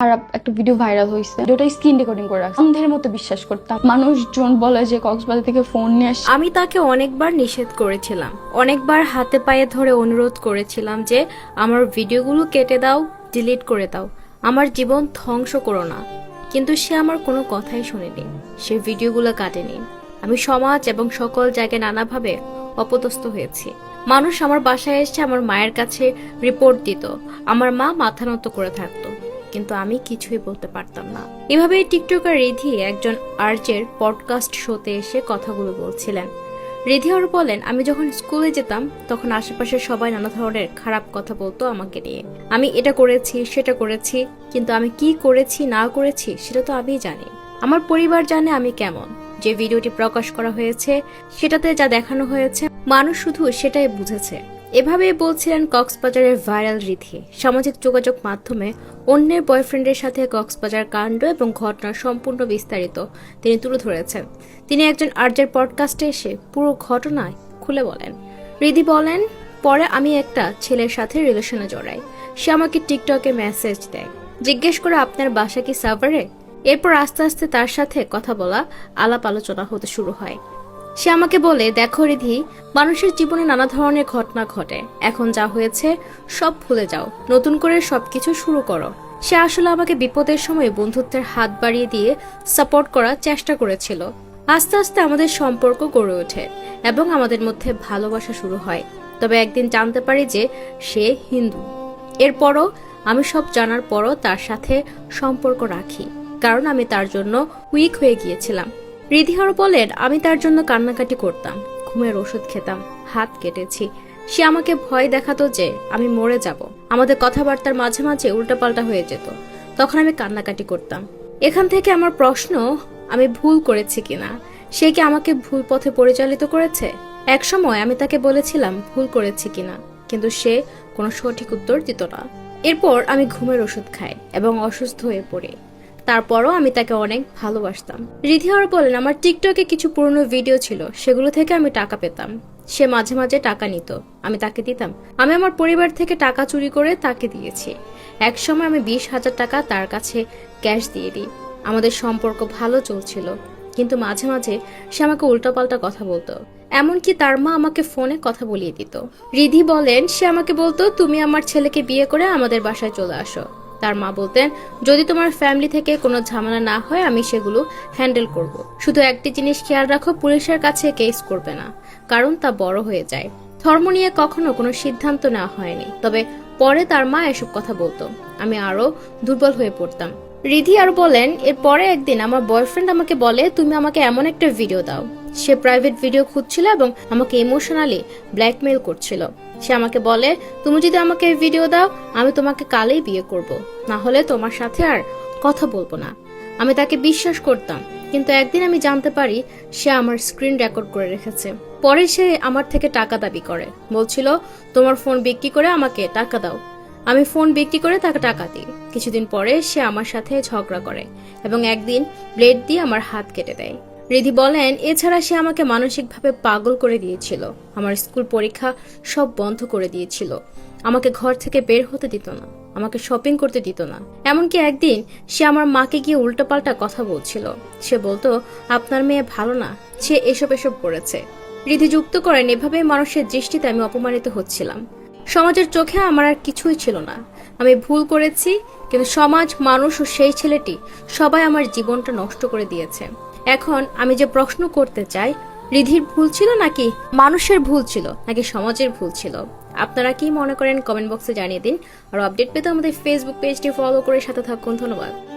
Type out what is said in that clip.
খারাপ একটা video viral হয়েছে ভিডিওটা স্ক্রিন রেকর্ডিং করে রাখছে। অন্ধের মতো বিশ্বাস করতাম। মানুষজন বলে যে কক্সবাজার থেকে ফোন নিয়ে আসছে আমি তাকে অনেকবার নিষেধ করেছিলাম। অনেকবার হাতে পায়ে ধরে অনুরোধ করেছিলাম যে, আমার ভিডিওগুলো কেটে দাও ডিলিট করে দাও। আমার জীবন ধ্বংস করো না। কিন্তু সে আমার কোনো কথাই শুনেনি। সে ভিডিওগুলো কাটেনি। আমি সমাজ এবং সকল জায়গায় নানাভাবে অপদস্থ হয়েছি। মানুষ আমার বাসায় এসে আমার মায়ের কাছে রিপোর্ট দিত। আমার মা মাথা নত করে থাকতো। কিন্তু আমি কিছুই বলতে পারতাম না। এভাবেই টিকটকার রিধি একজন আর্জের পডকাস্ট শোতে এসে কথাগুলো বলছিলেন। রিধি আর বলেন, আমি যখন স্কুলে যেতাম, তখন আশেপাশের সবাই নানা ধরনের খারাপ কথা বলতো আমাকে নিয়ে। আমি এটা করেছি, সেটা করেছি, কিন্তু আমি কি করেছি, না করেছি, সেটা তো আমিই জানি। আমার পরিবার জানে আমি কেমন। যে ভিডিওটি প্রকাশ করা হয়েছে, সেটাতে যা দেখানো হয়েছে, মানুষ শুধু সেটাই বুঝেছে। এভাবেই বলছিলেন কক্সবাজারের ভাইরাল রীতি সামাজিক যোগাযোগ মাধ্যমে অন্যের বয়ফ্রেন্ডের সাথে কক্সবাজার কাণ্ড এবং ঘটনার সম্পূর্ণ বিস্তারিত তিনি তুলে ধরেছেন। তিনি একজন আর্যের পডকাস্টে এসে পুরো ঘটনায় খুলে বলেন রিদি বলেন, পরে আমি একটা ছেলের সাথে রিলেশনে জড়াই। সে আমাকে টিকটকে মেসেজ দেয়। জিজ্ঞেস করে আপনার বাসা কি সাভারে? এরপর আস্তে আস্তে তার সাথে কথা বলা, আলাপ আলোচনা হতে শুরু হয়। সে আমাকে বলে, দেখো রিধি, মানুষের জীবনে নানা ধরনের ঘটনা ঘটে। এখন যা হয়েছে, সব ভুলে যাও। নতুন করে সবকিছু শুরু করো। সে আসলে আমাকে বিপদের সময় বন্ধুত্বের হাত বাড়িয়ে দিয়ে সাপোর্ট করার চেষ্টা করেছিল। আস্তে আস্তে আমাদের সম্পর্ক গড়ে ওঠে এবং আমাদের মধ্যে ভালোবাসা শুরু হয়। তবে একদিন জানতে পারি যে সে হিন্দু। এরপরও আমি সব জানার পরও তার সাথে সম্পর্ক রাখি, কারণ আমি তার জন্য উইক হয়ে গিয়েছিলাম। রিধিহর বলেন, আমি তার জন্য কান্নাকাটি করতাম, ঘুমের ওষুধ খেতাম, হাত কেটেছি। সে আমাকে ভয় দেখাতো যে আমি মরে যাব। আমাদের কথাবার্তার মাঝে মাঝে উল্টাপাল্টা হয়ে যেত। তখন আমি কান্নাকাটি করতাম। এখান থেকে আমার প্রশ্ন, আমি ভুল করেছি কিনা? সে কি আমাকে ভুল পথে পরিচালিত করেছে? এক সময় আমি তাকে বলেছিলাম ভুল করেছি কিনা, কিন্তু সে কোনো সঠিক উত্তর দিত না। এরপর আমি ঘুমের ওষুধ খাই এবং অসুস্থ হয়ে পড়ি। তারপরও আমি তাকে অনেক ভালোবাসতাম। রিধিহর বলেন, আমার টিকটকে কিছু পুরনো ভিডিও ছিল, সেগুলো থেকে আমি টাকা পেতাম। সে মাঝে মাঝে টাকা নিত। আমি তাকে দিতাম। আমি আমার পরিবার থেকে টাকা চুরি করে তাকে দিয়েছি। এক সময় আমি বিশ হাজার টাকা তার কাছে ক্যাশ দিয়ে দিই। আমাদের সম্পর্ক ভালো চলছিল, কিন্তু মাঝে মাঝে সে আমাকে উল্টাপাল্টা কথা বলতো। এমনকি তার মা আমাকে ফোনে কথা বলিয়ে দিত। রিধি বলেন, সে আমাকে বলতো, তুমি আমার ছেলেকে বিয়ে করে আমাদের বাসায় চলে আসো। তার মা বলতেন, যদি তোমার ফ্যামিলি থেকে কোনো ঝামেলা না হয়, আমি সেগুলো হ্যান্ডেল করব। শুধু একটি জিনিস খেয়াল রাখো, পুলিশের কাছে কেস করবে না, কারণ তা বড় হয়ে যায়। ধর্ম নিয়ে কখনো কোনো সিদ্ধান্ত নেওয়া হয়নি। তবে পরে তার মা এসব কথা বলতো। আমি আরও দুর্বল হয়ে পড়তাম। রিধি আর বলেন, এরপরে একদিন আমার বয়ফ্রেন্ড আমাকে বলে, তুমি আমাকে এমন একটা ভিডিও দাও। সে প্রাইভেট ভিডিও খুঁজছিল এবং আমাকে ইমোশনালি ব্ল্যাকমেল করছিল। সে আমাকে বলে, তুমি যদি আমাকে ভিডিও দাও, আমি তোমাকে কালেই বিয়ে করব। না হলে তোমার সাথে আর কথা বলব না। আমি তাকে বিশ্বাস করতাম, কিন্তু একদিন আমি জানতে পারি, সে আমার স্ক্রিন রেকর্ড করে রেখেছে। পরে সে আমার থেকে টাকা দাবি করে। বলছিল, তোমার ফোন বিক্রি করে আমাকে টাকা দাও। আমি ফোন বিক্রি করে তাকে টাকা দিই। কিছুদিন পরে সে আমার সাথে ঝগড়া করে এবং একদিন ব্লেড দিয়ে আমার হাত কেটে দেয়। রিধি বলেন, এছাড়া সে আমাকে মানসিকভাবে পাগল করে দিয়েছিল। আমার স্কুল পরীক্ষা সব বন্ধ করে দিয়েছিল। আমাকে ঘর থেকে বের হতে দিত না, আমাকে শপিং করতে দিত না। এমনকি একদিন সে আমার মাকে গিয়ে উল্টোপাল্টা কথা বলছিল। সে বলতো, আপনার মেয়ে ভালো না, সে এসব এসব করেছে। রিধি যুক্ত করেন এভাবে মানুষের দৃষ্টিতে আমি অপমানিত হচ্ছিলাম। সমাজের চোখে আমার আর কিছুই ছিল না। আমি ভুল করেছি, কিন্তু সমাজ, মানুষ ও সেই ছেলেটি সবাই আমার জীবনটা নষ্ট করে দিয়েছে। এখন আমি যে প্রশ্ন করতে চাই, রিধির ভুল ছিল নাকি মানুষের ভুল ছিল, নাকি সমাজের ভুল ছিল? আপনারা কি মনে করেন? কমেন্ট বক্সে জানিয়ে দিন। আর আপডেট পেতে আমাদের ফেসবুক পেজটি ফলো করে সাথে থাকুন। ধন্যবাদ।